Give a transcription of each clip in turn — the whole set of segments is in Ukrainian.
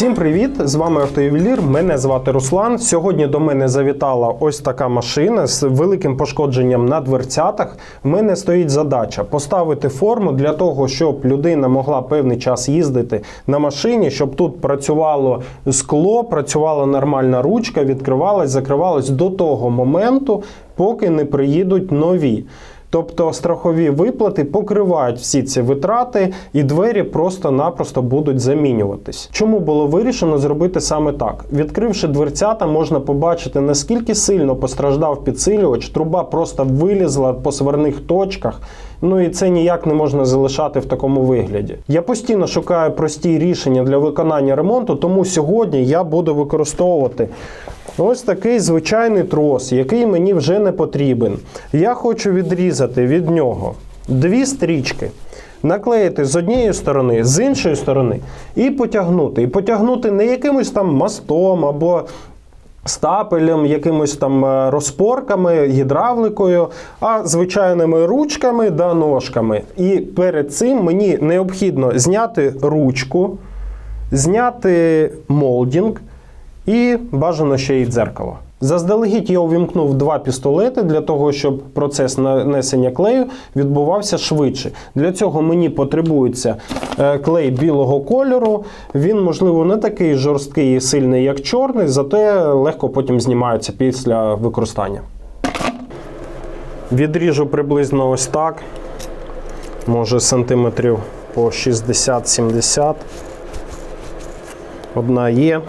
Всім привіт! З вами автоювелір. Мене звати Руслан. Сьогодні до мене завітала ось така машина з великим пошкодженням на дверцятах. В мене стоїть задача поставити форму для того, щоб людина могла певний час їздити на машині, щоб тут працювало скло, працювала нормальна ручка, відкривалась, закривалась до того моменту, поки не приїдуть нові. Тобто страхові виплати покривають всі ці витрати, і двері просто-напросто будуть замінюватись. Чому було вирішено зробити саме так? Відкривши дверцята, можна побачити наскільки сильно постраждав підсилювач. Труба просто вилізла по сварних точках. Ну і це ніяк не можна залишати в такому вигляді. Я постійно шукаю прості рішення для виконання ремонту, тому сьогодні я буду використовувати Ось такий звичайний трос, який мені вже не потрібен. Я хочу відрізати від нього дві стрічки, наклеїти з однієї сторони, з іншої сторони, і потягнути. І потягнути не якимось там мостом або стапелем, якимось там е, розпорками, гідравликою, а звичайними ручками да ножками. І перед цим мені необхідно зняти ручку, зняти молдінг. І бажано ще й дзеркало. Заздалегідь я увімкнув два пістолети для того, щоб процес нанесення клею відбувався швидше. Для цього мені потребується е, клей білого кольору. Він, можливо, не такий жорсткий і сильний, як чорний, зате легко потім знімається після використання. Відріжу приблизно ось так. Може сантиметрів по 60-70. Одна є.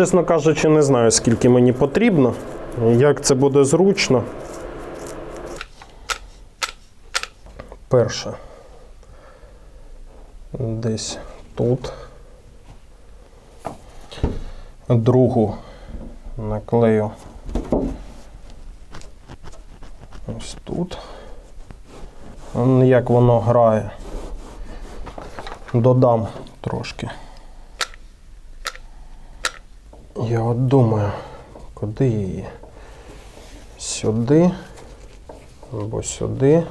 Чесно кажучи, не знаю, скільки мені потрібно, як це буде зручно. Перше. Десь тут. Другу наклею ось тут. Як воно грає. Додам трошки. Я от думаю, куди її? Сюди або сюди.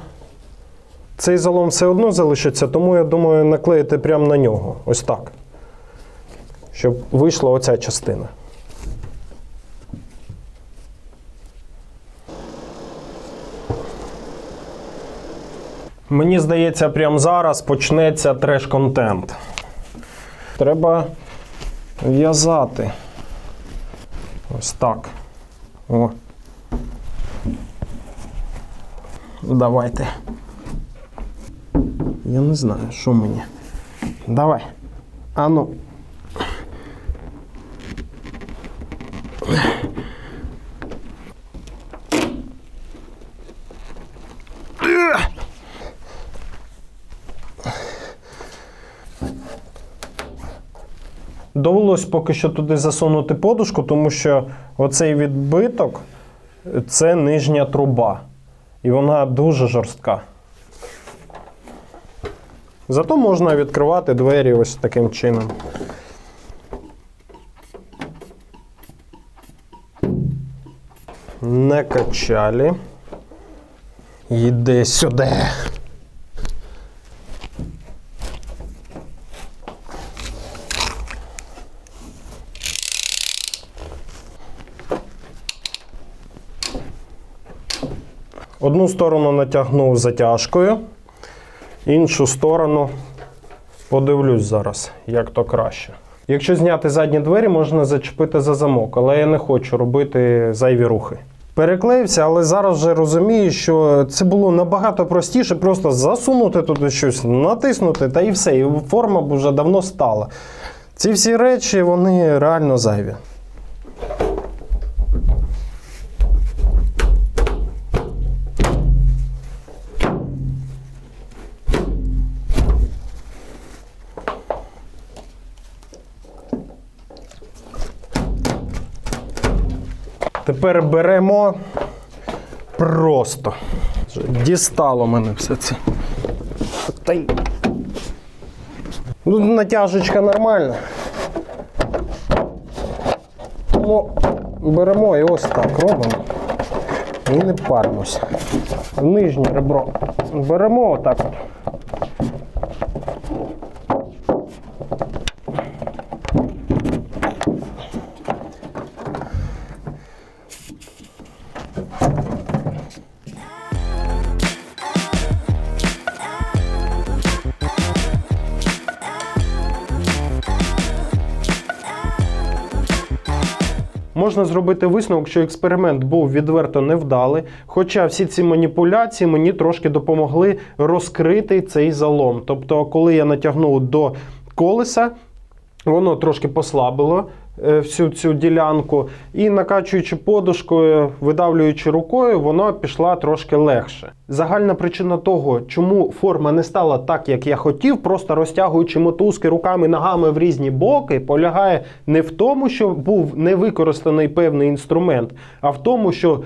Цей залом все одно залишиться, тому я думаю наклеїти прямо на нього. Ось так. Щоб вийшла оця частина. Мені здається, прямо зараз почнеться треш-контент. Треба в'язати. Ось так. О. Давайте. Я не знаю, що мені. Давай. Ану. Довелось поки що туди засунути подушку, тому що оцей відбиток це нижня труба. І вона дуже жорстка. Зато можна відкривати двері ось таким чином. Не качалі. Йди сюди. Одну сторону натягнув затяжкою, іншу сторону подивлюсь зараз, як то краще. Якщо зняти задні двері, можна зачепити за замок, але я не хочу робити зайві рухи. Переклеївся, але зараз вже розумію, що це було набагато простіше просто засунути туди щось, натиснути та і все. І форма б вже давно стала. Ці всі речі, вони реально зайві. Тепер беремо просто. Дістало мене все це. Ну, натяжечка нормальна. Ну, беремо і ось так робимо. І не паримося. Нижнє ребро. Беремо отак от. Можна зробити висновок, що експеримент був відверто невдалий. Хоча всі ці маніпуляції мені трошки допомогли розкрити цей залом. Тобто, коли я натягнув до колеса, воно трошки послабило всю цю ділянку, і накачуючи подушкою, видавлюючи рукою, воно пішла трошки легше. Загальна причина того, чому форма не стала так, як я хотів, просто розтягуючи мотузки руками, ногами в різні боки, полягає не в тому, що був невикористаний певний інструмент, а в тому, що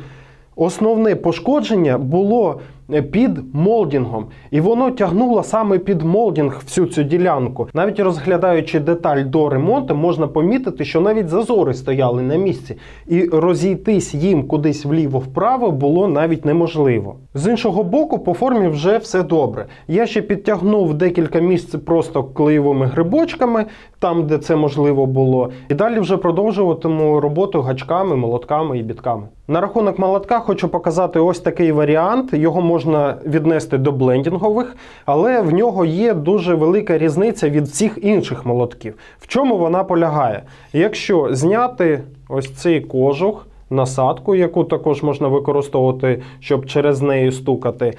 Основне пошкодження було е, під молдінгом, і воно тягнуло саме під молдінг всю цю ділянку. Навіть розглядаючи деталь до ремонту, можна помітити, що навіть зазори стояли на місці, і розійтись їм кудись вліво-вправо було навіть неможливо. З іншого боку, по формі вже все добре. Я ще підтягнув декілька місць просто клеєвими грибочками, там де це можливо було, і далі вже продовжуватиму роботу гачками, молотками і бітками. На рахунок молотка хочу показати ось такий варіант. Його можна віднести до блендінгових, але в нього є дуже велика різниця від всіх інших молотків. В чому вона полягає? Якщо зняти ось цей кожух, насадку, яку також можна використовувати, щоб через неї стукати,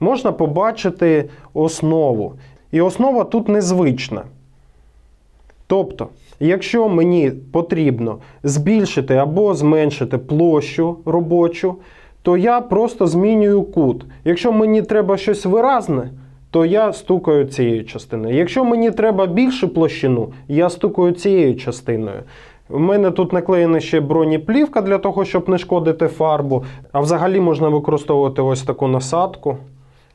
можна побачити основу. І основа тут незвична. Тобто, якщо мені потрібно збільшити або зменшити площу робочу, то я просто змінюю кут. Якщо мені треба щось виразне, то я стукаю цією частиною. Якщо мені треба більшу площину, я стукаю цією частиною. У мене тут наклеєна ще бронеплівка для того, щоб не шкодити фарбу. А взагалі можна використовувати ось таку насадку,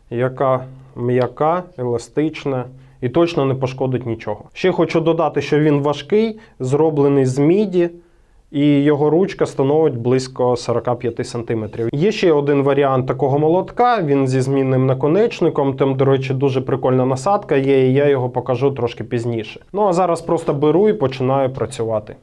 яка м'яка, еластична і точно не пошкодить нічого. Ще хочу додати, що він важкий, зроблений з міді. І його ручка становить близько 45 см. Є ще один варіант такого молотка. Він зі змінним наконечником. Там, до речі, дуже прикольна насадка є, і я його покажу трошки пізніше. Ну а зараз просто беру і починаю працювати.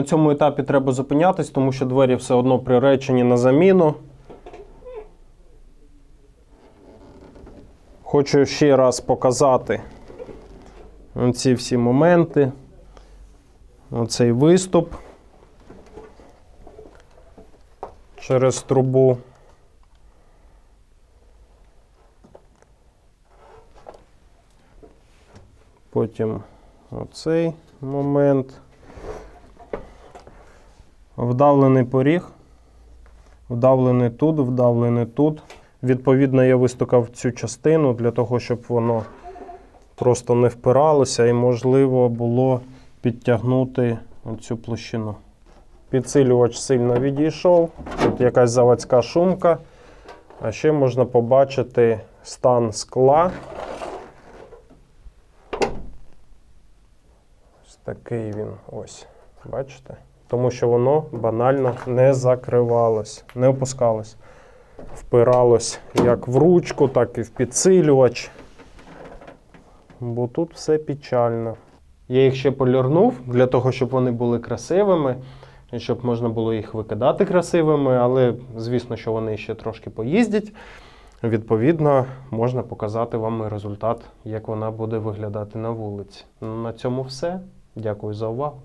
На цьому етапі треба зупинятись, тому що двері все одно приречені на заміну. Хочу ще раз показати ці всі моменти. Оцей виступ через трубу. Потім оцей момент. Вдавлений поріг, вдавлений тут, вдавлений тут. Відповідно, я вистукав цю частину для того, щоб воно просто не впиралося і можливо було підтягнути цю площину. Підсилювач сильно відійшов. Тут якась заводська шумка. А ще можна побачити стан скла. Ось такий він ось. Бачите? Тому що воно банально не закривалось, не опускалось. Впиралось як в ручку, так і в підсилювач. Бо тут все печально. Я їх ще полірнув для того, щоб вони були красивими, щоб можна було їх викидати красивими, але звісно, що вони ще трошки поїздять. Відповідно, можна показати вам результат, як вона буде виглядати на вулиці. На цьому все. Дякую за увагу.